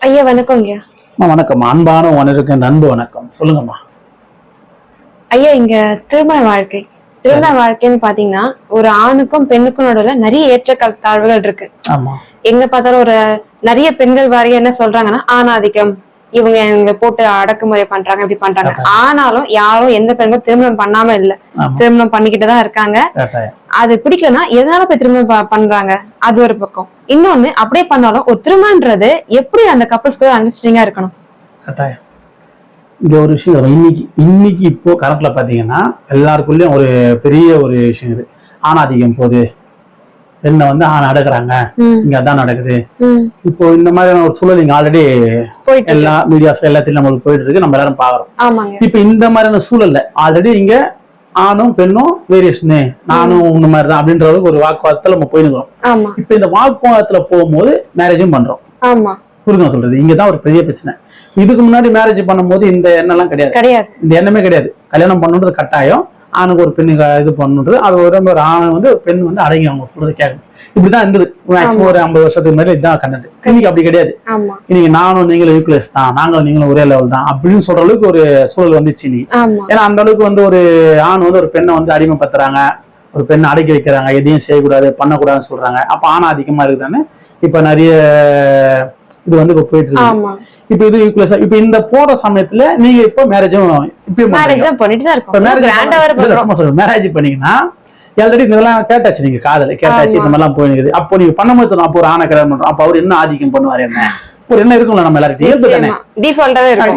ஐயா வணக்கங்க அம்மா வணக்கம். அன்பான உனருக்கு இந்த அன்பு வணக்கம். சொல்லுங்கம்மா. ஐயா இங்க திருமண வாழ்க்கை. திருமண வாழ்க்கைன்னு பாத்தீங்கன்னா ஒரு ஆணுக்கும் பெண்ணுக்கும் நடுவுல நிறைய ஏற்ற தாழ்வுகள் இருக்கு. ஆமா. எங்க பார்த்தாலும் ஒரு நிறைய பெண்கள் வாரிய என்ன சொல்றாங்கன்னா ஆணாதிக்கம். இவங்க எங்களை போட்டு அடக்குமுறை பண்றாங்க இப்படி பண்றாங்க. ஆனாலும் யாரும் எந்த பெண்களும் திருமணம் பண்ணாம இல்ல. திருமணம் பண்ணிக்கிட்டு தான் இருக்காங்க. அது பிடிக்கலன்னா எதனால போய் திருமணம் பண்றாங்க? அது ஒரு பக்கம். இன்னொன்னு அப்படியே பண்ணாலும் ஒரு திருமணன்றது எப்படி அந்த கப்பல்ஸ் கூட அண்டர்ஸ்டாண்டிங்கா இருக்கணும்? கட்டாயம். இங்க ஒரு விஷயம் வரும். இன்னைக்கு இன்னைக்கு இப்போ கரண்ட்ல பாத்தீங்கன்னா எல்லாருக்குள்ளயும் ஒரு பெரிய ஒரு விஷயம் இது ஆணாதிக்கம் போகுது பெண்ணை வந்து ஆண் அடக்குறாங்க ம், இங்க அதான் நடக்குது. இப்போ இந்த மாதிரியான ஒரு சூழல் இங்க ஆல்ரெடி. எல்லா மீடியாஸ்ல எல்லாத்தையும் நம்மளுக்கு போயிட்டு இருக்கு. நம்ம எல்லாரும் பாக்குறோம் இப்ப இந்த மாதிரியான சூழல்ல ஆல்ரெடி இங்க ஆணும் பெண்ணும் வேரியேஷனு நானும் இந்த மாதிரி தான் அப்படின்ற அளவுக்கு ஒரு வாக்குவாதத்துல நம்ம போயிருக்கிறோம் இப்ப இந்த வாக்குவாதத்துல போகும்போது மேரேஜும் பண்றோம். ஆமா. புரியுதா சொல்றது? இங்க தான் ஒரு பெரிய பிரச்சனை. இதுக்கு முன்னாடி மேரேஜ் பண்ணும்போது இந்த எண்ணம்லாம் கிடையாது. கிடையாது. இந்த எண்ணமே கிடையாது. கல்யாணம் பண்ணுன்றது கட்டாயம். ஆணுக்கு ஒரு பெண்ணுக்கு இது பண்ணுன்றது அது ஒரு ஒரு ஆண் வந்து ஒரு பெண் வந்து அடங்கி அவங்க சொல்றது கேட்கணும் இப்படிதான் இருந்தது. மேக்ஸிமம் ஒரு ஐம்பது வருஷத்துக்கு முன்னாடி இதுதான் கண்டது. இன்னைக்கு அப்படி கிடையாது. இன்னைக்கு நானும் நீங்களும் யூக்லெஸ் தான். நாங்களும் நீங்களும் ஒரே லெவல் தான். அப்படின்னு சொல்ற அளவுக்கு ஒரு சூழல் வந்துச்சு ஆமா. ஏன்னா அந்த அளவுக்கு வந்து ஒரு ஆண் வந்து ஒரு பெண்ணை வந்து அடிமைப்படுத்துறாங்க. ஒரு பெண்ணை அடக்கி வைக்கிறாங்க. எதையும் செய்யக்கூடாது பண்ணக்கூடாதுன்னு சொல்றாங்க. அப்ப ஆண் அதிகமா இருக்குதானே? இப்ப நிறைய இது வந்து இப்ப போயிட்டு இருக்கு. இப்ப இது ஈக்குவலஸா இப்ப இந்த போற சமயத்துல நீங்க இப்ப மேரேஜும் இப்ப மேரேஜ் பண்ணிட்டு தான் இருக்கோம். மேரேஜ் பண்ணீங்கன்னா ஆல்ரெடி இதெல்லாம் கேட்டாச்சு நீங்க காதல கேட்டாச்சு. இந்த மாதிரிலாம் போயிருக்குது. அப்போ நீங்க பண்ணும்போது தோணும், அப்போ ஒரு ஆணை கல்யாணம் பண்றோம். அப்ப அவர் என்ன ஆதிக்கம் பண்ணுவாரு என்ன? ஒரு என்ன இருக்கும்ல நம்ம இருக்கும்.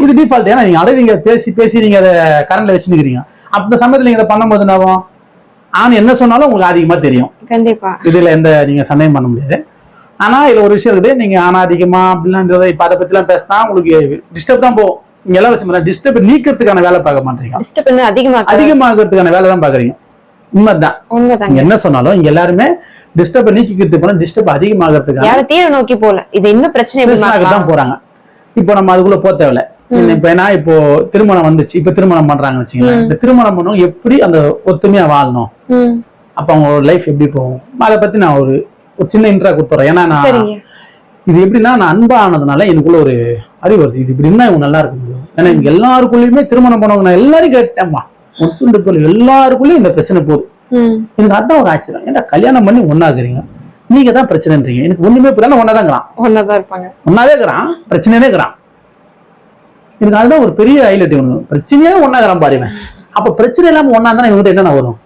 இது டிஃபால்ட் ஏன்னா நீங்க ஆல்ரெடி நீங்க பேசி பேசி நீங்க அதை கரண்ட்ல வச்சுருக்கீங்க அந்த சமயத்துல நீங்க இதை பண்ணும்போது என்ன ஆண் என்ன சொன்னாலும் உங்களுக்கு அதிகமா தெரியும். கண்டிப்பா. இதுல எந்த நீங்க சந்தேகம் பண்ண முடியாது. ஆனா இதுல ஒரு விஷயம் இருக்குது. நீங்க ஆணாதிகமா அப்படிலாம் இப்ப அதை பத்தி எல்லாம் பேசினா உங்களுக்கு டிஸ்டர்ப் தான் போகும். நீங்க எல்லா விஷயம் டிஸ்டர்ப் நீக்கிறதுக்கான வேலை பார்க்க மாட்டீங்க. டிஸ்டர்ப் பண்ண அதிகமா அதிகமாகிறதுக்கான வேலை தான் பாக்குறீங்க உண்மைதான். உண்மைதாங்க. என்ன சொன்னாலும் இங்க எல்லாருமே டிஸ்டர்ப் நீக்கிக்கிறதுக்கு போனா டிஸ்டர்ப் அதிகமாகிறதுக்கான யாரும் தீர நோக்கி போல இது இன்னும் பிரச்சனை தான்? போறாங்க. இப்போ நம்ம அதுக்குள்ள போக தேவையில்ல. இப்ப ஏன்னா இப்போ திருமணம் வந்துச்சு. இப்ப திருமணம் பண்றாங்கன்னு வச்சுங்களேன் ம். இந்த திருமணம் பண்ணும் எப்படி அந்த ஒத்துமையா வாழணும்? அப்ப அவங்களோட லைஃப் எப்படி போகும்? அதை பத்தி நான் ஒரு ஒரு சின்ன இன்ட்ரா கொடுத்துறேன். ஏன்னா நான் இது எப்படின்னா நான் அன்பா ஆனதுனால எனக்குள்ள ஒரு அறிவு வருது இது இப்படி இருந்தா இவங்க நல்லா இருக்கும் ஏன்னா இவங்க எல்லாருக்குள்ளயுமே திருமணம் பண்ணவங்க நான் எல்லாரும் கேட்டேன்மா ஒத்துண்டுக்குள்ள எல்லாருக்குள்ளயும் இந்த பிரச்சனை போகுது. எனக்கு அதான் ஒரு ஆச்சரியம். ஏன்னா கல்யாணம் பண்ணி ஒன்னாக்குறீங்க நீங்க தான் பிரச்சனைன்றீங்க. எனக்கு ஒண்ணுமே புரியல ஒன்னா தான் இருக்கிறான். ஒன்னாதான் இருப்பாங்க. ஒன்னாவே இருக்கிறான் பிரச்சனையே இருக்கிறான். எனக்கு அதுதான் ஒரு பெரிய ஹைலைட் இவனுக்கு பிரச்சனையே ஒன்னாகிறான் பாரு இவன். அப்ப பிரச்சனை இல்லாம ஒன்னா இருந்தா இவங்க என்னென்ன வரும்?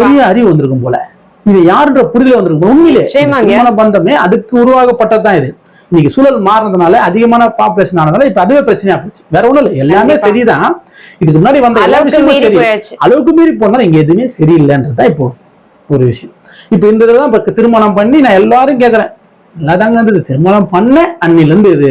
பெரிய அறிவு வந்திருக்கும் போல. இது யாருன்ற புரிதல் வந்திருக்கும். உண்மையிலே. திருமண பந்தமே அதுக்கு உருவாக்கப்பட்டதுதான் இது. இன்னைக்கு சூழல் மாறினதுனால அதிகமான பாப்புலேஷன் ஆனதால இப்ப அதுவே பிரச்சனையா போச்சு. வேற ஒண்ணும் இல்லை. எல்லாமே. சரிதான். இதுக்கு முன்னாடி வந்த எல்லா அளவுக்கு விஷயமும் சரி. அளவுக்கு மீறி போனா இங்க எதுவுமே சரியில்லைன்றதுதான் இப்போ ஒரு விஷயம். இப்ப இந்த இதுல தான் இப்ப திருமணம் பண்ணி நான் எல்லாரும் கேக்குறேன். நல்லாதாங்க இருந்தது திருமணம் பண்ண அன்னில இருந்து இது.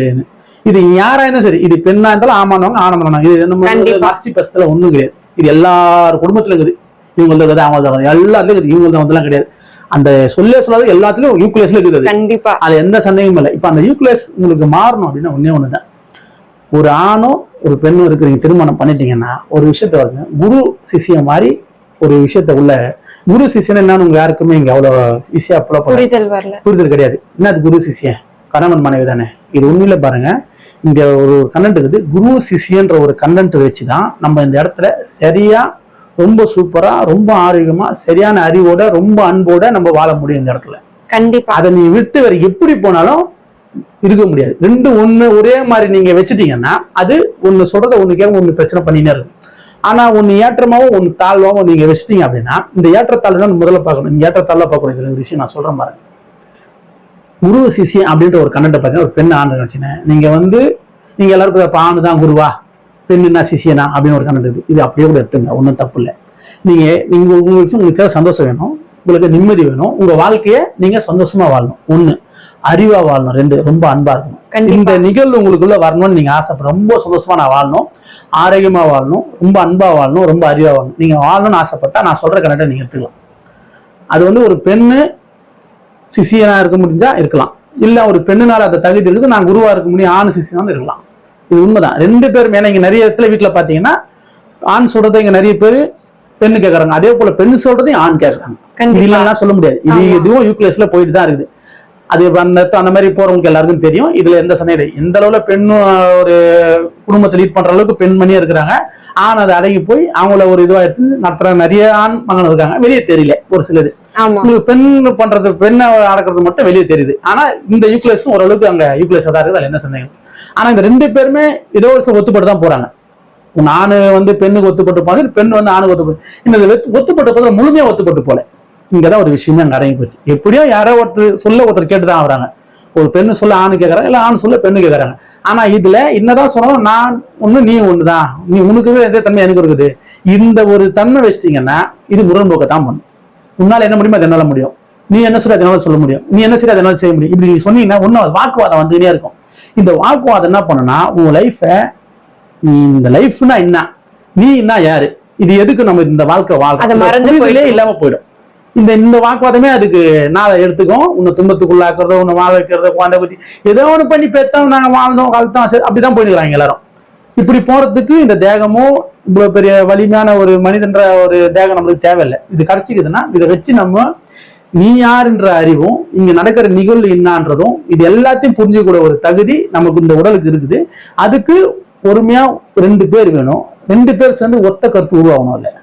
இது யாரா இருந்தாலும் சரி. இது பெண்ணா இருந்தாலும் ஆமானவங்க ஆனந்தம் இது நம்ம. ஆட்சி பஸ்ல ஒண்ணும் கிடையாது. இது எல்லார் குடும்பத்துல இருக்குது. இவங்க இருக்குது அவங்க எல்லாத்துலயும் இருக்குது. இவங்க வந்தெல்லாம் கிடையாது. அந்த சொல்லே சொல்லாத எல்லாத்துலயும் யூக்லேஸ்ல இருக்குது அது. கண்டிப்பா. அதுல எந்த சந்தேகமும் இல்லை. இப்ப அந்த யூக்லேஸ் உங்களுக்கு மாறணும் அப்படின்னா ஒண்ணே ஒண்ணுதான். ஒரு ஆணும் ஒரு பெண்ணும் இருக்கிறீங்க திருமணம் பண்ணிட்டீங்கன்னா ஒரு விஷயத்த வருங்க குரு சிஷ்யம் மாதிரி ஒரு விஷயத்த உள்ள குரு சிஷ்யன் என்னன்னு உங்க யாருக்குமே இங்க அவ்வளவு ஈஸியா புரிதல் வரல. புரிதல் கிடையாது. என்ன அது குரு சிஷ்யன் கணவன் மனைவி தானே. இது உண்மையில பாருங்க. இங்க ஒரு கண்டென்ட் இருக்குது. குரு சிஷ்யன்ற ஒரு கண்டென்ட் வச்சுதான் நம்ம இந்த இடத்துல சரியா ரொம்ப சூப்பரா ரொம்ப ஆரோக்கியமா சரியான அறிவோட ரொம்ப அன்போட நம்ம வாழ முடியும் இந்த இடத்துல. கண்டிப்பா. அதை நீ விட்டு வேற எப்படி போனாலும் இருக்க முடியாது. ரெண்டு ஒண்ணு ஒரே மாதிரி நீங்க வச்சுட்டீங்கன்னா அது ஒண்ணு சொல்றத ஒண்ணு கேட்க ஒண்ணு பிரச்சனை பண்ணினே இருக்கும். ஆனா ஒண்ணு ஏற்றமாவும் ஒண்ணு தாழ்வாவும் நீங்க வச்சிட்டீங்க அப்படின்னா இந்த ஏற்றத்தாழ் தான் முதல்ல பார்க்கணும். இந்த ஏற்றத்தாழ்ல பார்க்கணும் ஒரு விஷயம் நான் சொல்றேன் பாருங்க. குரு சிஷியம் அப்படின்ற ஒரு கண்டென்ட் பார்த்தீங்கன்னா ஒரு பெண் ஆண்டு வச்சுனேன் நீங்க வந்து நீங்க எல்லாருக்கும் ஆணு தான் குருவா? பெண்ணுனா சிஷியனா அப்படின்னு ஒரு கண்டென்ட் இது இது அப்படியே கூட எடுத்துங்க ஒன்றும் தப்பு இல்லை. நீங்க நீங்க உங்களுக்கு உங்களுக்கு சந்தோஷம் வேணும். உங்களுக்கு நிம்மதி வேணும். உங்க வாழ்க்கைய நீங்க சந்தோஷமா வாழணும். ஒண்ணு அறிவா வாழணும். ரெண்டு ரொம்ப அன்பா இருக்கணும். இந்த நிகழ்வு உங்களுக்குள்ள வரணும்னு நீங்க ஆசைப்பட ரொம்ப சந்தோஷமா நான் வாழணும். ஆரோக்கியமா வாழணும். ரொம்ப அன்பா வாழணும். ரொம்ப அறிவா வாழணும். நீங்க வாழணும்னு ஆசைப்பட்டா நான் சொல்ற கரெக்டா நீங்க எடுத்துக்கலாம். அது வந்து ஒரு பெண்ணு சிசியனா இருக்க முடிஞ்சா இருக்கலாம். இல்ல ஒரு பெண்ணுனால அந்த தகுதி இருக்குது நான் குருவா இருக்க முடியும் ஆண் சிசியனா இருக்கலாம். இது உண்மைதான். ரெண்டு பேரும் ஏன்னா இங்க நிறைய இடத்துல வீட்டுல பாத்தீங்கன்னா ஆண் சொல்றதை இங்க நிறைய பேர் பெண்ணு கேக்குறாங்க. அதே போல பெண்ணு சொல்றதையும் ஆண் கண்டிப்பா. இல்லைன்னா சொல்ல முடியாது. இது. இதுவும் யூக்ளேஸ்ல போயிட்டு தான் இருக்குது. அது அந்த அந்த மாதிரி போறவங்களுக்கு எல்லாருக்கும் தெரியும். இதுல எந்த சந்தேகம். எந்த அளவுல பெண்ணும் ஒரு குடும்பத்தை லீட் பண்ற அளவுக்கு பெண்மணியா இருக்கிறாங்க. ஆண் அதை அடங்கி போய் அவங்கள ஒரு இதுவா எடுத்து நடத்துற நிறைய ஆண் மகன் இருக்காங்க. வெளியே தெரியல ஒரு சிலது. உங்களுக்கு பெண் பண்றது பெண்ணை அடக்கிறது மட்டும் வெளியே தெரியுது. ஆனா இந்த யூக்லஸும் ஓரளவுக்கு அங்க யூக்லஸ் தான் இருக்குது அதுல என்ன சந்தேகம்? ஆனா இந்த ரெண்டு பேருமே ஏதோ ஒரு ஒத்துப்பட்டு தான் போறாங்க. நானு வந்து பெண்ணுக்கு ஒத்துப்பட்டு போனது பெண் வந்து ஆணுக்கு ஒத்துப்பட்டு இந்த ஒத்துப்பட்டு போதுல முழுமையா ஒத்துப்பட்டு போல. இங்கதான் ஒரு விஷயமே அங்க அடங்கி போச்சு. எப்படியோ யாரோ ஒருத்தர் சொல்ல ஒருத்தர் கேட்டு தான் ஆகுறாங்க. ஒரு பெண்ணு சொல்ல ஆணு கேட்கறாங்க இல்ல ஆண் சொல்ல பெண்ணு கேட்கறாங்க ஆனா இதுல என்னதான் சொன்னாலும் நான் ஒண்ணு நீ ஒண்ணுதான். நீ உனக்கு எந்த தன்மை எனக்கு இருக்குது. இந்த ஒரு தன்மை வச்சிட்டீங்கன்னா இது முரண்போக்க தான் பண்ணும். உன்னால என்ன முடியுமோ அது என்னால முடியும். நீ என்ன சொல்ற அதனால சொல்ல முடியும். நீ என்ன செய்ய அதனால செய்ய முடியும். இப்படி நீங்க சொன்னீங்கன்னா ஒன்னும் வாக்குவாதம் வந்துட்டே இருக்கும். இந்த வாக்குவாதம் என்ன பண்ணுனா உன் லைஃபை நீ இந்த லைஃப்னா என்ன? நீ என்ன யாரு? இது எதுக்கு நம்ம இந்த வாழ்க்கை வாழ்க்கை. இல்லாம போயிடும். இந்த இந்த வாக்குவாதமே அதுக்கு நாளை எடுத்துக்கும். உன்னை துன்பத்துக்குள்ளாக்குறதோ உன்னை வாழ வைக்கிறதோ குழந்தை பற்றி ஏதோ ஒன்று பண்ணி பெத்தோம் நாங்கள் வாழ்ந்தோம் கழுத்தோம் சரி அப்படிதான் போயிருக்கிறாங்க எல்லாரும். இப்படி போறதுக்கு இந்த தேகமும் இவ்வளோ பெரிய வலிமையான ஒரு மனிதன்ற ஒரு தேகம் நம்மளுக்கு தேவையில்லை. இது கிடைச்சிக்குதுன்னா இதை வச்சு நம்ம நீ யாருன்ற அறிவும் இங்க நடக்கிற நிகழ்வு என்னான்றதும் இது எல்லாத்தையும் புரிஞ்சுக்கூட ஒரு தகுதி நமக்கு இந்த உடலுக்கு இருக்குது. அதுக்கு பொறுமையா ரெண்டு பேர் வேணும். ரெண்டு பேர் சேர்ந்து ஒத்த கருத்து உருவாகணும் இல்லை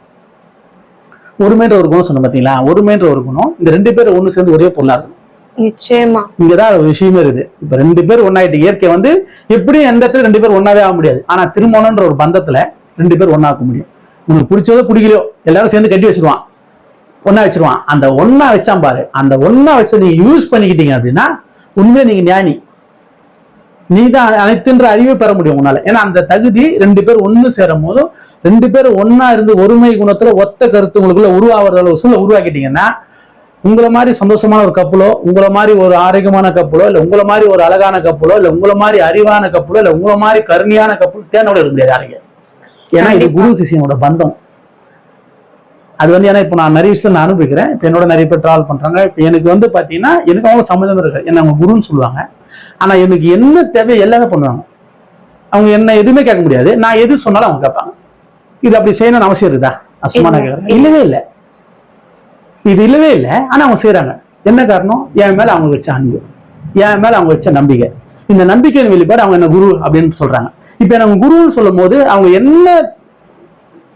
ஒருமைன்ற ஒரு குணம் சொன்ன பாத்தீங்களா? ஒருமைன்ற ஒரு குணம். இந்த ரெண்டு பேர் ஒண்ணு சேர்ந்து ஒரே பொருளா இருக்கும் நிச்சயமா. இங்கதான் ஒரு விஷயமே இருக்குது. இப்ப ரெண்டு பேர் ஒன்னாயிட்டு இயற்கை வந்து எப்படியும் எந்த இடத்துல ரெண்டு பேர் ஒன்னாவே ஆக முடியாது. ஆனா திருமணம்ன்ற ஒரு பந்தத்துல ரெண்டு பேர் ஒன்னாக்க முடியும். உனக்கு பிடிச்சதோ பிடிக்கலையோ எல்லாரும் சேர்ந்து கட்டி வச்சிருவான். ஒண்ணா வச்சிருவான். அந்த ஒண்ணா வச்சான் பாரு. அந்த ஒண்ணா வச்சு நீங்க யூஸ் பண்ணிக்கிட்டீங்க அப்படின்னா உண்மையா நீங்க ஞானி. நீ தான் அனைத்துன்ற அறிவை பெற முடியும் உன்னால. ஏன்னா அந்த தகுதி ரெண்டு பேர் ஒண்ணு சேரும் போதும் ரெண்டு பேர் ஒண்ணா இருந்து ஒருமை குணத்துல ஒத்த கருத்து உங்களுக்குள்ள உருவாகிற அளவு சூழலை உருவாக்கிட்டீங்கன்னா உங்களை மாதிரி சந்தோஷமான ஒரு கப்பலோ உங்களை மாதிரி ஒரு ஆரோக்கியமான கப்பலோ இல்ல உங்களை மாதிரி ஒரு அழகான கப்பலோ இல்ல உங்களை மாதிரி அறிவான கப்பலோ இல்ல உங்களை மாதிரி கருணையான கப்பல் தேனோட இருக்க முடியாது யாருங்க ஏன்னா இது. குரு சிஷியனோட பந்தம். அது வந்து ஏன்னா இப்போ நான் நிறைய விஷயத்தை நான் அனுபவிக்கிறேன். இப்போ என்னோட நிறைய பேர் ட்ராவல் பண்றாங்க. இப்போ எனக்கு வந்து பாத்தீங்கன்னா எனக்கு அவங்க சம்மந்தம் இருக்கு. என்ன அவங்க குருன்னு சொல்லுவாங்க. ஆனா எனக்கு என்ன தேவை எல்லாமே பண்ணுவாங்க. அவங்க என்ன எதுவுமே கேட்க முடியாது. நான் எது சொன்னாலும் அவங்க கேட்பாங்க. இது அப்படி செய்யணும்னு அவசியம் இருக்குதா? நான் சும்மா நான் இல்ல. கேட்கறேன் இல்லவே இல்லை. இது இல்லவே இல்லை. ஆனா அவங்க செய்றாங்க. என்ன காரணம்? என் மேல அவங்க வச்ச அன்பு. என் மேல அவங்க வச்ச நம்பிக்கை. இந்த நம்பிக்கையின் வெளிப்பாடு அவங்க என்ன குரு அப்படின்னு சொல்றாங்க. இப்ப எனக்கு குருன்னு சொல்லும் போது அவங்க என்ன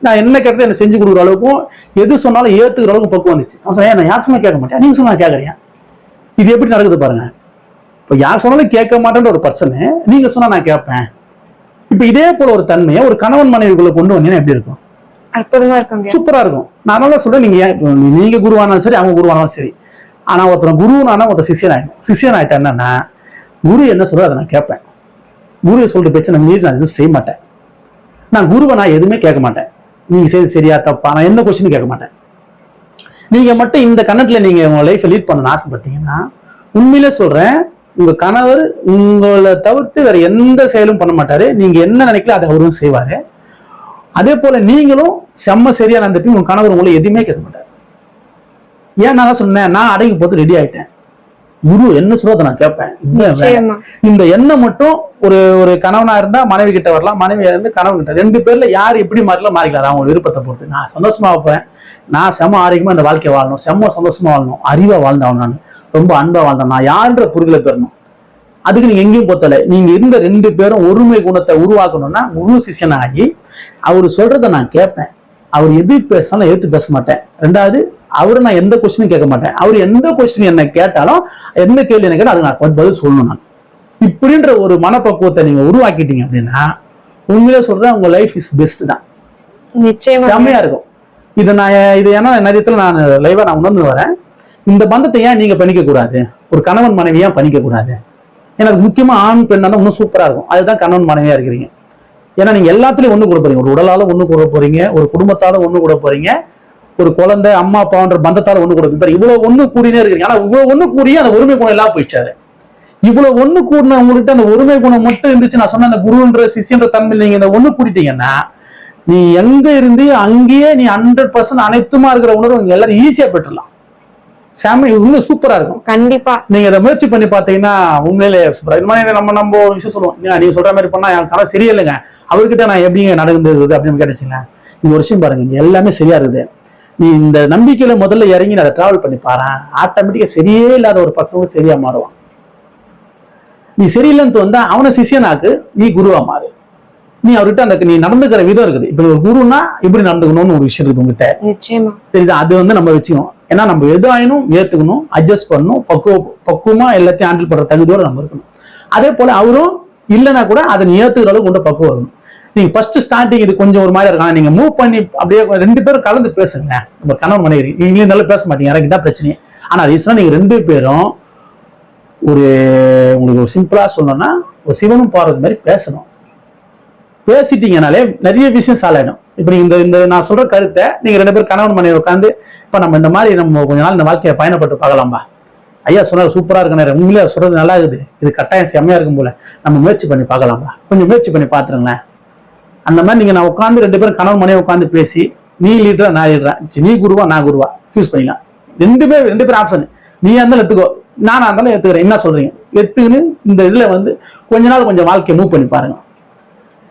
நான் என்ன கேட்டது என்ன செஞ்சு கொடுக்குற அளவுக்கும் எது சொன்னாலும் ஏத்துக்கிற அளவுக்கு பக்குவம் வந்துச்சு. அவன் சொன்னா, "ஏன் நான் யார் சொன்னா கேட்க மாட்டேன். நீங்க சொன்னா கேட்கறீங்க இது எப்படி நடக்குது பாருங்க. இப்ப யார் சொன்னாலும் கேட்க மாட்டேன்ற ஒரு பர்சனு நீங்க சொன்னா நான் கேட்பேன். இப்ப இதே போல ஒரு தன்மையை ஒரு கணவன் மனைவிக்குள்ள கொண்டு வந்தீங்கன்னா எப்படி இருக்கும்? அற்புதமா இருக்காங்க. சூப்பரா இருக்கும். நான் நல்லா சொல்றேன் நீங்க ஏன் இப்போ நீங்க குருவானாலும் சரி அவங்க குருவானாலும் சரி. ஆனா ஒருத்தன் குருனானா ஒருத்தன் சிஷியன் ஆயிடும் சிஷியன் ஆயிட்டா என்னன்னா குரு என்ன சொல்றோ அதை நான் கேட்பேன். குரு சொல்ற பேச்சு நான் மீறி நான் எதுவும் செய்ய மாட்டேன். நான் குருவை நான் எதுவுமே கேட்க மாட்டேன். நீங்க செய்து சரியா தப்பா நான் எந்த கொஸ்டினும் கேட்க மாட்டேன். நீங்க மட்டும் இந்த கணத்துல நீங்க உங்க லைஃப்பை லீட் பண்ணணும்னு ஆசைப்பட்டீங்கன்னா உண்மையிலே சொல்றேன் உங்க கணவர் உங்களை தவிர்த்து வேற எந்த செயலும் பண்ண மாட்டாரு. நீங்க என்ன நினைக்கல அதை அவரும் செய்வாரு. அதே போல நீங்களும் செம்ம சரியா நடந்துட்டு உங்க கணவர் உங்களை எதுவுமே கேட்க மாட்டாரு. ஏன் நான் தான் சொன்னேன் நான் அடங்கி போட்டு ரெடி ஆயிட்டேன். குரு என்ன சொல்றோ அதை நான் கேட்பேன். இந்த எண்ணம் மட்டும் ஒரு ஒரு கணவனா இருந்தா மனைவி கிட்ட வரலாம் மனைவியா இருந்து கணவன் கிட்ட. ரெண்டு பேர்ல யார் எப்படி மாறலாம் மாறிக்கலாம் அவங்க விருப்பத்தை பொறுத்து. நான் சந்தோஷமா வைப்பேன் நான் செம்ம ஆரோக்கியமா இந்த வாழ்க்கையை வாழணும். செம்ம சந்தோஷமா வாழணும். அறிவா வாழ்ந்தவன் நான். ரொம்ப அன்பா வாழ்ந்தேன் நான் யாருன்ற புரிதலை பெறணும். அதுக்கு நீங்க எங்கேயும் பொத்தல நீங்க இருந்த ரெண்டு பேரும் ஒருமை குணத்தை உருவாக்கணும்னா குரு சிஷ்யன் ஆகி அவர் சொல்றதை நான் கேட்பேன். அவர் எது பேசினாலும் எடுத்து பேச மாட்டேன். ரெண்டாவது அவரு நான் எந்த கொஸ்டினும் கேட்க மாட்டேன். அவர் எந்த கொஸ்டின் என்ன கேட்டாலும் எந்த கேள்வி என்ன கேட்டாலும் அது நான் பதில் சொல்லணும் நான். இப்படின்ற ஒரு மனப்பக்குவத்தை நீங்க உருவாக்கிட்டீங்க அப்படின்னா உண்மையிலே சொல்றேன் உங்க லைஃப் இஸ் பெஸ்ட் தான். நிச்சயமா செம்மையா இருக்கும். இது நான் இது ஏன்னா நிறைய இடத்துல நான் லைவா நான் உணர்ந்து வரேன். இந்த பந்தத்தை ஏன் நீங்க பண்ணிக்க கூடாது ஒரு கணவன் மனைவி ஏன் பண்ணிக்க கூடாது எனக்கு முக்கியமாக ஆண் பெண்ணா தான் இன்னும் சூப்பராக இருக்கும். அதுதான் கணவன் மனைவியாக இருக்கிறீங்க. ஏன்னா நீங்கள் எல்லாத்துலேயும் ஒன்று கூட போகிறீங்க ஒரு உடலால் ஒன்று கூட போறீங்க. ஒரு குடும்பத்தால் ஒன்று கூட போறீங்க. ஒரு குழந்தை அம்மா அப்பான்ற பந்தத்தால ஒன்று கூட போறீங்க. இவ்வளோ ஒன்று கூடினே இருக்கிறீங்க. ஆனால் இவ்வளோ ஒன்று கூடிய அந்த ஒருமை குணம் எல்லாம் போயிடுச்சாரு. இவ்வளவு ஒண்ணு கூடின உங்கள்கிட்ட அந்த ஒருமை குணம் மட்டும் இருந்துச்சு. நான் சொன்ன அந்த குருன்ற சிஷியன்ற தன்மையில் நீங்கள் இந்த ஒன்று கூட்டிட்டீங்கன்னா நீ எங்க இருந்து அங்கேயே நீ ஹண்ட்ரட் பர்சன்ட் அனைத்துமா இருக்கிற உணர்வு எல்லாரும் ஈஸியா பெற்றுலாம் செம்ம உண்மை சூப்பரா இருக்கும். கண்டிப்பா. நீங்க இதை முயற்சி பண்ணி பாத்தீங்கன்னா உண்மையிலே சூப்பரா மாதிரி நம்ம நம்ம ஒரு விஷயம் சொல்லுவோம். நீங்க சொல்ற மாதிரி பண்ணா என் கணக்கு சரியில்லைங்க. அவர்கிட்ட நான் எப்படிங்க நடந்தது அப்படின்னு கேட்டுச்சுங்க இந்த ஒரு விஷயம் பாருங்க எல்லாமே சரியா இருக்குது. நீ இந்த நம்பிக்கையில முதல்ல இறங்கி அதை டிராவல் பண்ணி பாரு ஆட்டோமேட்டிக்கா சரியே இல்லாத ஒரு பசங்க சரியா மாறுவான். நீ சரியில்லைன்னு வந்தா அவனை சிஷியனாக்கு நீ குருவா மாறு. நீ அவர்கிட்ட அந்த நீ நடந்துக்கிற விதம் இருக்குது. இப்ப ஒரு குருன்னா இப்படி நடந்துக்கணும்னு ஒரு விஷயம் இருக்குது உங்ககிட்ட. தெரியுதா? அது வந்து நம்ம வச்சுக்கணும். ஏன்னா நம்ம எது ஆயினும் ஏற்றுக்கணும் அட்ஜஸ்ட் பண்ணணும் பக்குவ பக்குவமாக எல்லாத்தையும் ஹேண்டில் பண்ணுற தகுதியோடு நம்ம இருக்கணும். அதே போல் அவரும் இல்லைன்னா கூட அதை நீ ஏத்துக்கிற அளவுக்கு கொண்டு பக்குவம் வரணும். நீங்கள் ஃபர்ஸ்ட் ஸ்டார்டிங் இது கொஞ்சம் ஒரு மாதிரி இருக்கும். நீங்கள் மூவ் பண்ணி அப்படியே ரெண்டு பேரும் கலந்து பேசுங்க நம்ம கணவன் மனைவி நீங்களே நல்லா பேச மாட்டீங்க எனக்கு தான் பிரச்சனையே ஆனால் ரீசனா நீங்கள் ரெண்டு பேரும் ஒரு உங்களுக்கு ஒரு சிம்பிளாக சொல்லணும்னா ஒரு சிவனும் பார்வதி மாதிரி பேசணும். பேசிட்டீங்கனாலே நிறைய விஷயம் சால்வ் ஆயிடும். இப்போ நீங்க இந்த இந்த நான் சொல்ற கருத்தை நீங்க ரெண்டு பேரும் கணவன் மனைவி உட்காந்து இப்போ நம்ம இந்த மாதிரி நம்ம கொஞ்ச நாள் இந்த வாழ்க்கையை பயணப்பட்டு பார்க்கலாம்பா. ஐயா சொன்னார் சூப்பரா இருக்கு உண்மையிலே சொல்றது நல்லா இருக்குது. இது கட்டாயம் செம்மையா இருக்கும் போல. நம்ம முயற்சி பண்ணி பார்க்கலாம்பா. கொஞ்சம் முயற்சி பண்ணி பார்த்துருங்களேன். அந்த மாதிரி நீங்க நான் உட்காந்து ரெண்டு பேரும் கணவன் மனைவி உட்காந்து பேசி நீ லீடரா நான் லீடரா நீ குருவா நான் குருவா? சூஸ் பண்ணிக்கலாம் ரெண்டு பேர் ரெண்டு பேர் ஆப்ஷன் நீ இருந்தாலும் எடுத்துக்கோ. நானா இருந்தாலும் எடுத்துக்கிறேன். என்ன சொல்றீங்க? எடுத்துக்கின்னு இந்த இதுல வந்து கொஞ்ச நாள் கொஞ்சம் வாழ்க்கையை மூவ் பண்ணி பாருங்க.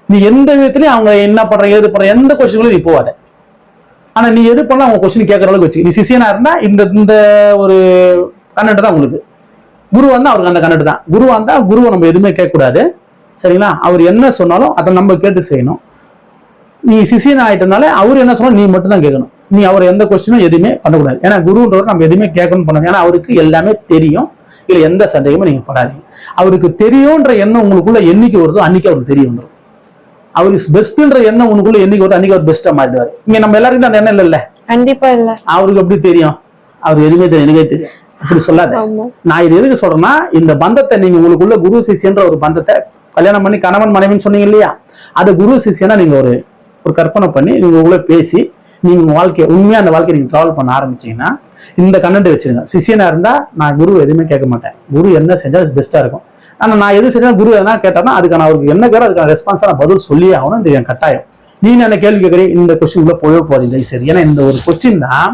நீ எந்த விதத்துலயும் அவங்க என்ன பண்ற ஏது பண்ற எந்த கொஸ்டின்களும் நீ போவாத ஆனா நீ எது பண்ண அவங்க கொஸ்டின் கேட்கற அளவுக்கு வச்சு நீ சிசியனா இருந்தா இந்த இந்த ஒரு கண்ணட்டு தான் உங்களுக்கு. குரு வந்தா அவருக்கு அந்த கண்ணட்டு தான். குரு வந்தா குருவை நம்ம எதுவுமே கேட்கக்கூடாது. சரிங்களா? அவர் என்ன சொன்னாலும் அதை நம்ம கேட்டு செய்யணும். நீ சிசியன் ஆயிட்டனால அவர் என்ன சொன்னாலும் நீ மட்டும் தான் கேட்கணும். நீ அவர் எந்த கொஸ்டினும் எதுவுமே பண்ணக்கூடாது. ஏன்னா குருன்றவர் நம்ம எதுவுமே கேட்கணும் பண்ணணும் ஏன்னா அவருக்கு எல்லாமே தெரியும். இல்லை எந்த சந்தேகமும் நீங்கள் படாதீங்க. அவருக்கு தெரியும்ன்ற எண்ணம் உங்களுக்குள்ள என்னைக்கு வருதோ அன்னைக்கு அவருக்கு தெரிய வந்துடும் அவர் இஸ் பெஸ்ட்ன்ற எண்ணம் உனக்குள்ள என்னைக்கு வருதோ அன்னைக்கு அவர் பெஸ்டா மாறிடுவார். இங்க நம்ம எல்லாருக்கும் அந்த எண்ணம் இல்லைல்ல? கண்டிப்பா இல்ல. அவருக்கு எப்படி தெரியும்? அவர் எதுவுமே தெரியும் எனக்கே தெரியும் அப்படி சொல்லாத. நான் இது எதுக்கு சொல்றேன்னா இந்த பந்தத்தை நீங்க உங்களுக்குள்ள குரு சிஷ்யன்ற ஒரு பந்தத்தை கல்யாணம் பண்ணி கணவன் மனைவின்னு சொன்னீங்க இல்லையா? அது குரு சிஷ்யனா நீங்க ஒரு ஒரு கற்பனை பண்ணி நீங்க உள்ள பேசி நீங்க உங்க வாழ்க்கையை உண்மையா அந்த வாழ்க்கையை நீங்க டிராவல் பண்ண ஆரம்பிச்சீங்கன்னா இந்த கண்ணண்டு வச்சிருங்க. சிஷியனா இருந்தா நான் குரு எதுவுமே கேட்க மாட்டேன். குரு என்ன செஞ்சா பெஸ்டா இருக்கும். ஆனா நான் எது செஞ்சா குரு எதனா கேட்டேன்னா அதுக்கான அவருக்கு என்ன கேட்க அதுக்கான ரெஸ்பான்ஸாக நான் பதில் சொல்லியே ஆகணும் என் கட்டாயம். நீ என்ன கேள்வி கேட்குறீ இந்த கொஸ்டின் உள்ள போயவே போறீங்க சரி ஏன்னா இந்த ஒரு கொஸ்டின் தான்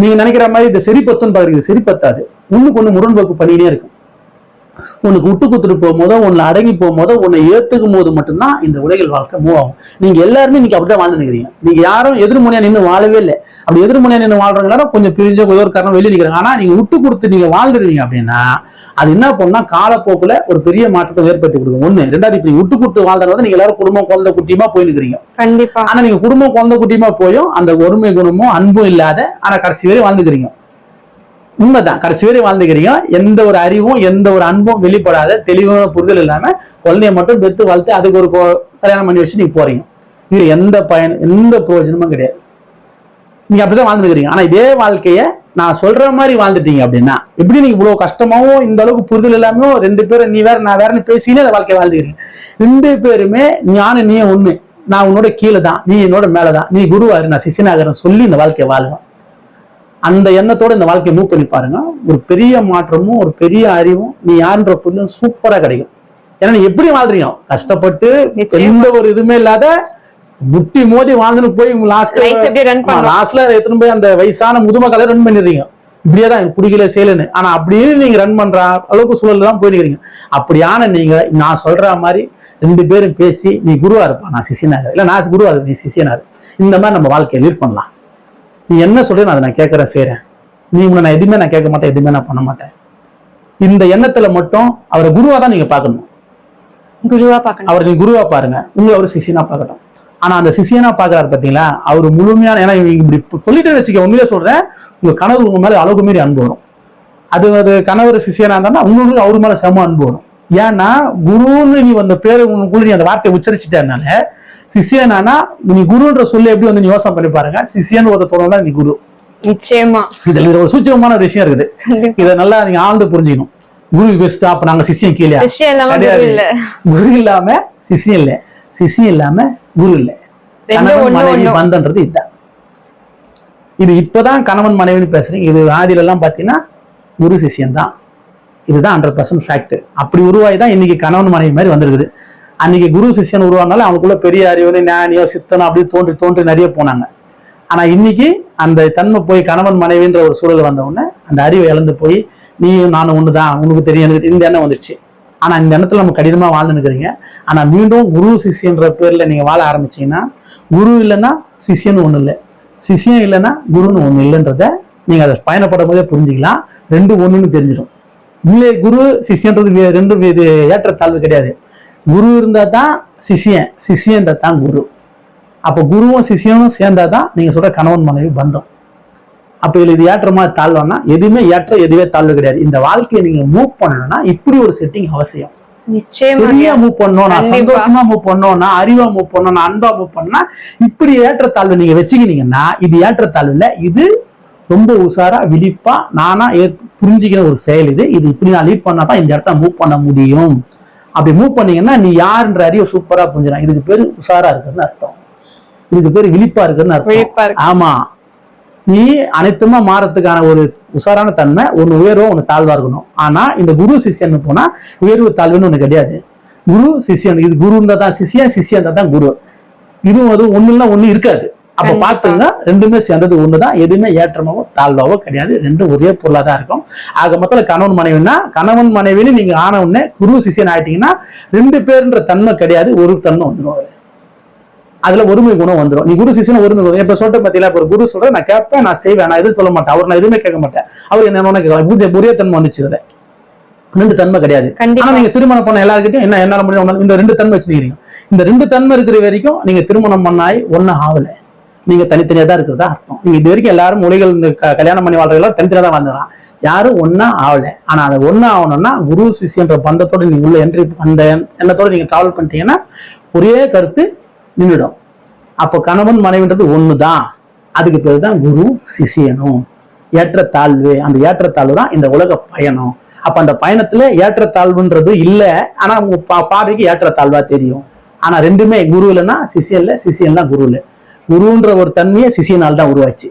நீங்க நினைக்கிற மாதிரி இந்த சரி பத்துன்னு பாக்குறீங்க சரி பத்தாது ஒண்ணுக்கு ஒண்ணு முரண்போக்கு பண்ணினே இருக்கும். உனக்கு விட்டு குத்துட்டு போகும்போதோ உன்னை அடங்கி போகும்போதோ உன்னை ஏத்துக்கும் போது மட்டும்தான் இந்த உலகில் வாழ்க்கை மூவ் ஆகும். நீங்க எல்லாருமே இன்னைக்கு அப்படிதான் வாழ்ந்து நிக்கிறீங்க நீங்க யாரும் எதிர்முனையா நின்று வாழவே இல்லை. அப்படி எதிர்முனையா நின்று வாழ்றவங்க எல்லாரும் கொஞ்சம் பிரிஞ்ச ஒரு காரணம் வெளியே நிக்கிறாங்க. ஆனா நீங்க விட்டு கொடுத்து நீங்க வாழ்ந்துருவீங்க அப்படின்னா அது என்ன பண்ணா காலப்போக்குல ஒரு பெரிய மாற்றத்தை ஏற்படுத்தி கொடுக்கும். ஒண்ணு. ரெண்டாவது இப்படி விட்டு கொடுத்து வாழ்றத நீங்க எல்லாரும் குடும்பம் குழந்தை குட்டியுமா போய் நிக்கிறீங்க. கண்டிப்பா. ஆனா நீங்க குடும்பம் குழந்தை குட்டியுமா போயும் அந்த ஒருமை குணமும் அன்பும் இல்லாத ஆனா கடைசி வரை வாழ்ந்துக்கிறீங்க. உண்மைதான். கடைசி வரை வாழ்ந்துக்கிறீங்க. எந்த ஒரு அறிவும் எந்த ஒரு அன்பும் வெளிப்படாத தெளிவான புரிதல் இல்லாம குழந்தைய மட்டும் பெத்து வளர்த்து அதுக்கு ஒரு கல்யாணம் பண்ணி வச்சு நீங்க போறீங்க. இது எந்த பயன் எந்த பிரயோஜனமும் கிடையாது. நீங்க அப்படிதான் வாழ்ந்துக்கிறீங்க. ஆனா இதே வாழ்க்கைய நான் சொல்ற மாதிரி வாழ்ந்துட்டீங்க அப்படின்னா எப்படி நீங்க இவ்வளவு கஷ்டமாவும் இந்த அளவுக்கு புரிதல் இல்லாம ரெண்டு பேரும் நீ வேற நான் வேறன்னு பேசினே அந்த வாழ்க்கைய வாழ்ந்துக்கிறீங்க. ரெண்டு பேருமே ஞான நீ ஒண்ணு. நான் உன்னோட கீழே தான் நீ என்னோட மேலதான். நீ குருவாரு நான் சிசினாகரன் சொல்லி இந்த வாழ்க்கையை வாழுவேன் அந்த எண்ணத்தோட இந்த வாழ்க்கையை மூவ் பண்ணி பாருங்க. ஒரு பெரிய மாற்றமும் ஒரு பெரிய அறிவும் நீ யாருன்ற புரிதலும் சூப்பரா கிடைக்கும். ஏன்னா நீ எப்படி வாழ்றீங்க கஷ்டப்பட்டு. எந்த ஒரு இதுவுமே இல்லாத முட்டி மோதி வாழ்ந்துன்னு போய் லாஸ்ட் லாஸ்ட்ல எடுத்துன்னு போய் அந்த வயசான முதுமக்களை ரன் பண்ணிடுறீங்க. இப்படியே தான் எனக்கு பிடிக்கல செய்யலன்னு. ஆனா அப்படியே நீங்க ரன் பண்ற அளவுக்கு சூழல்ல தான் போயிருக்கீங்க அப்படியான நீங்க நான் சொல்ற மாதிரி ரெண்டு பேரும் பேசி நீ குருவா இருப்பா நான் சிசியனாரு இல்ல நான் குருவா நீ சிசியனாரு இந்த மாதிரி நம்ம வாழ்க்கையை லீட் பண்ணலாம். நீ என்ன சொல்றேன் அதை நான் கேட்கறேன் செய்றேன் நீ உன்னை நான் எதுவுமே நான் கேட்க மாட்டேன் எதுவுமே நான் பண்ண மாட்டேன். இந்த எண்ணத்துல மட்டும் அவரை குருவா தான் நீங்க பார்க்கணும். குருவா பார்க்கணும். அவர் நீ குருவா பாருங்க. உங்களை அவர் சிசியனா பார்க்கட்டும். ஆனா அந்த சிசியனா பாக்குறாரு பாத்தீங்களா? அவர் முழுமையான ஏன்னா இவங்க இப்படி இப்ப சொல்லிட்டு வச்சுக்க உண்மையிலே சொல்றேன் உங்க கணவர் உங்க மேல அளவுக்கு மீறி அன்பு வரும். அது அது கணவர் சிசியனா இருந்தா உங்களுக்கு அவர் மேல செம அன்பு வரும். ஏன்னா குருன்னு நீ அந்த பேரு உனக்குள்ள நீ அந்த வார்த்தையை உச்சரிச்சிட்டனால சிசியனானா நீ குருன்ற சொல்லி எப்படி வந்து நீ யோசனை பண்ணி பாருங்க. சிசியன் ஒருத்த தோணும்னா நீ குரு. நிச்சயமா. இதுல இது ஒரு சூட்சமான ஒரு விஷயம் இருக்குது. இதை நல்லா நீங்க ஆழ்ந்து புரிஞ்சுக்கணும். குரு பெஸ்ட் அப்ப நாங்க சிசியம் கீழே குரு இல்லாம சிசியம் இல்ல. சிசியம் இல்லாம குரு இல்ல. கணவன் மனைவி பந்தன்றது இதுதான். இது இப்பதான் கணவன் மனைவின்னு பேசுறீங்க இது ஆதியில எல்லாம் பாத்தீங்கன்னா குரு சிஷியன் தான். இதுதான் ஹண்ட்ரட் பர்சன்ட் ஃபேக்ட் அப்படி உருவாகி தான் இன்னைக்கு கணவன் மனைவி மாதிரி வந்திருக்குது. அன்னைக்கு குரு சிஷ்யன் உருவானாலும் அவங்களுக்குள்ள பெரிய அறிவு ஞானியோ சித்தனோ அப்படி தோன்றி தோன்றி நிறைய போனாங்க. ஆனா இன்னைக்கு அந்த தன்மை போய் கணவன் மனைவின்ற ஒரு சூழல் வந்தவுடனே அந்த அறிவை இழந்து போய் நீயும் நானும் ஒண்ணுதான் உனக்கு தெரியும் எனக்கு இந்த எண்ணம் வந்துச்சு. ஆனா இந்த எண்ணத்துல நம்ம கடினமா வாழ்ந்துருக்கிறீங்க ஆனா மீண்டும் குரு சிஷ்யன்ற பேர்ல நீங்க வாழ ஆரம்பிச்சீங்கன்னா குரு இல்லைன்னா சிஷியன் ஒண்ணு இல்லை. சிஷ்யம் இல்லைன்னா குருன்னு ஒண்ணு இல்லைன்றத நீங்க அதை பயணப்படும் போதே புரிஞ்சுக்கலாம். ரெண்டு ஒண்ணுன்னு தெரிஞ்சிடும். இல்லை குரு சிஷ்யன்றது ரெண்டும் இது ஏற்றத்தாழ்வு கிடையாது. குரு இருந்தா தான் சிஷ்யன் சிஷ்யன்றா தான் குரு. அப்போ குருவும் சிஷ்யனும் சேர்ந்தாதான் நீங்க சொல்ற கணவன் மனைவி பந்தம். அப்ப இதுல இது ஏற்றமா தாழ்வானா? எதுவுமே ஏற்ற எதுவே தாழ்வு கிடையாது. இந்த வாழ்க்கையை நீங்க மூவ் பண்ணணும்னா இப்படி ஒரு செட்டிங் அவசியம். சரியா மூவ் கண்டிப்பா. சந்தோஷமா மூவ் பண்ணணும் நான் அறிவா மூவ் பண்ணணும் நான் அன்பா மூவ் பண்ணா இப்படி ஏற்றத்தாழ்வு நீங்க வச்சுக்கினீங்கன்னா இது ஏற்றத்தாழ்வு இல்ல. இது ரொம்ப உஷாரா விழிப்பா நானா ஏ- புரிஞ்சுக்கிற ஒரு செயல் இது. இது இப்படி நான் லீட் பண்ணா தான் இந்த இடத்த மூவ் பண்ண முடியும். அப்படி மூவ் பண்ணீங்கன்னா நீ யாருன்ற அறிவை சூப்பரா புரிஞ்சிடலாம் இதுக்கு பேரு உஷாரா இருக்குன்னு அர்த்தம். இதுக்கு பேரு விழிப்பா இருக்குன்னு அர்த்தம். ஆமா. நீ அனைத்துமா மாறத்துக்கான ஒரு உஷாரான தன்மை ஒன்னு உயர்வோ ஒன்னு தாழ்வா இருக்கணும். ஆனா இந்த குரு சிஷ்யன் போனா உயர்வு தாழ்வுன்னு ஒண்ணு கிடையாது. குரு சிஷ்யன். இது குரு இருந்தா தான் சிஷ்யன் சிஷ்யன் தான் குரு. இதுவும் அதுவும் ஒண்ணு இல்ல ஒண்ணு இருக்காது. அப்ப. பாத்துங்க ரெண்டுமே சேர்ந்தது ஒண்ணுதான். எதுவுமே ஏற்றமாவோ தாழ்வாவோ கிடையாது. ரெண்டும் ஒரே பொருளா தான் இருக்கும். ஆக மொத்தம் கணவன் மனைவினா கணவன் மனைவின்னு நீங்க ஆன உடனே குரு சிஷ்யன் ஆயிட்டீங்கன்னா ரெண்டு பேருன்ற தன்மை கிடையாது. ஒரு தன்மை வந்துடும் அதுல. ஒருமை குணம் வந்துடும் நீ குரு சிஷ்யன் ஒருமை குணம். இப்ப சொல்லிட்டு பாத்தீங்களா? இப்ப ஒரு குரு சொல்ற நான் கேட்பேன் நான் செய்வேன். நான் எதுவும் சொல்ல மாட்டேன். அவர் நான் எதுவுமே கேட்க மாட்டேன். அவர் என்ன கேட்கலாம். பூஜை ஒரே தன்மை வந்துச்சு இதுல. ரெண்டு தன்மை கிடையாது. ஆனா நீங்க திருமணம் பண்ண எல்லாருக்கிட்டையும் என்ன என்னால முடியும் இந்த ரெண்டு தன்மை வச்சிருக்கீங்க இந்த ரெண்டு தன்மை இருக்கிற வரைக்கும் நீங்க திருமணம் பண்ணாய் ஒன்னும் ஆகல. நீங்க தனித்தனியா தான் இருக்கிறதா அர்த்தம். நீங்க இது வரைக்கும் எல்லாரும் மொழிகள் கல்யாணம் பண்ணி வாழ்றவங்களும் தனித்தனியா தான் வாழ்ந்துறான் யாரும் ஒன்னா ஆகல ஆனா அது ஒன்னா ஆகணும்னா குரு சிஷ்யன்ற பந்தத்தோட நீங்க உள்ள என்ட்ரி அந்த எண்ணத்தோட நீங்க டிராவல் பண்ணிட்டீங்கன்னா ஒரே கருத்து நின்றுடும் அப்போ கணவன் மனைவின்றது ஒண்ணுதான். அதுக்கு பேர் தான் குரு சிஷியனும். ஏற்றத்தாழ்வு அந்த ஏற்றத்தாழ்வு தான் இந்த உலக பயணம். அப்ப அந்த பயணத்துல ஏற்றத்தாழ்வுன்றது இல்ல. ஆனா உங்க பா- பார்வைக்கு ஏற்றத்தாழ்வா தெரியும். ஆனா ரெண்டுமே குரு இல்லைன்னா சிஷியன் இல்ல சிஷியன் குரு இல்லை. குருன்ற ஒரு தன்மையை சிஷியனால் தான் உருவாச்சு.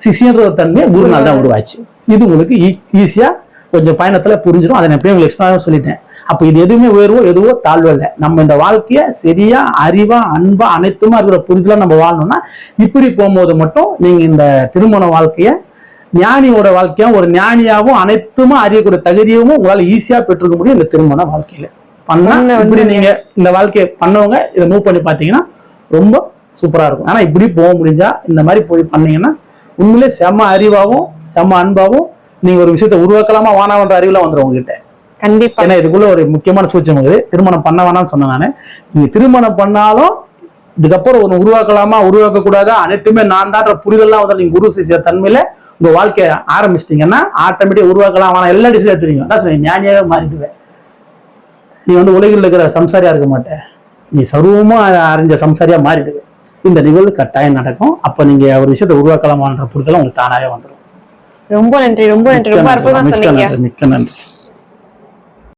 சிஷியன்ற ஒரு தன்மையை குருனால் தான் உருவாச்சு. இது உங்களுக்கு ஈஸியா கொஞ்சம் பயணத்துல புரிஞ்சிடும். அதை நான் எப்பயும் உங்களுக்கு எக்ஸ்ட்ரா சொல்லிட்டேன். அப்ப இது எதுவுமே உயர்வோ எதுவோ தாழ்வோ இல்லை. நம்ம இந்த வாழ்க்கைய சரியா அறிவா அன்பா அனைத்துமா இருக்கிற புரிதலா நம்ம வாழணும்னா இப்படி போகும்போது மட்டும் நீங்க இந்த திருமண வாழ்க்கைய ஞானியோட வாழ்க்கையா ஒரு ஞானியாவும் அனைத்துமா அறியக்கூடிய தகுதியும் உங்களால ஈஸியா பெற்றுக்க முடியும் இந்த திருமண வாழ்க்கையில. பண்ணா இப்படி. நீங்க இந்த வாழ்க்கையை பண்ணவங்க இதை மூவ் பண்ணி பாத்தீங்கன்னா ரொம்ப சூப்பரா இருக்கும். ஆனா இப்படி போக முடிஞ்சா இந்த மாதிரி போய் பண்ணீங்கன்னா உண்மையிலே செம அறிவாவும் செம அன்பாவும் நீங்க ஒரு விஷயத்தை உருவாக்கலாமா வானாவன்ற அறிவுல வந்துடும் உங்ககிட்ட. கண்டிப்பா. ஏன்னா இதுக்குள்ள ஒரு முக்கியமான சூச்சம் இருக்குது திருமணம் பண்ண வேணாம்னு சொன்னேன் நானு. நீங்க திருமணம் பண்ணாலும் இதுக்கப்புறம் ஒண்ணு உருவாக்கலாமா உருவாக்க கூடாதா அனைத்துமே நான் தான்ற புரிதல்லாம் வந்து நீங்க குரு சிசிய தன்மையில உங்க வாழ்க்கைய ஆரம்பிச்சிட்டீங்கன்னா ஆட்டோமேட்டிக் உருவாக்கலாம் வேணாம் எல்லா டிசிஷன் தெரியும். அதான் சொன்னேன் ஞானியாவே மாறிடுவேன். நீ வந்து உலகில் இருக்கிற சம்சாரியா இருக்க மாட்டே. நீ சர்வமா அறிஞ்ச சம்சாரியா மாறிடுவே இந்த நிகழ்வு கட்டாயம் நடக்கும். அப்ப நீங்க ஒரு விஷயத்தை உருவாக்கலாமான்ற புரிதல் உங்களுக்கு தானாவே வந்துடும் ரொம்ப நன்றி ரொம்ப நன்றி. ரொம்ப அற்புதமா சொன்னீங்க. மிக்க நன்றி.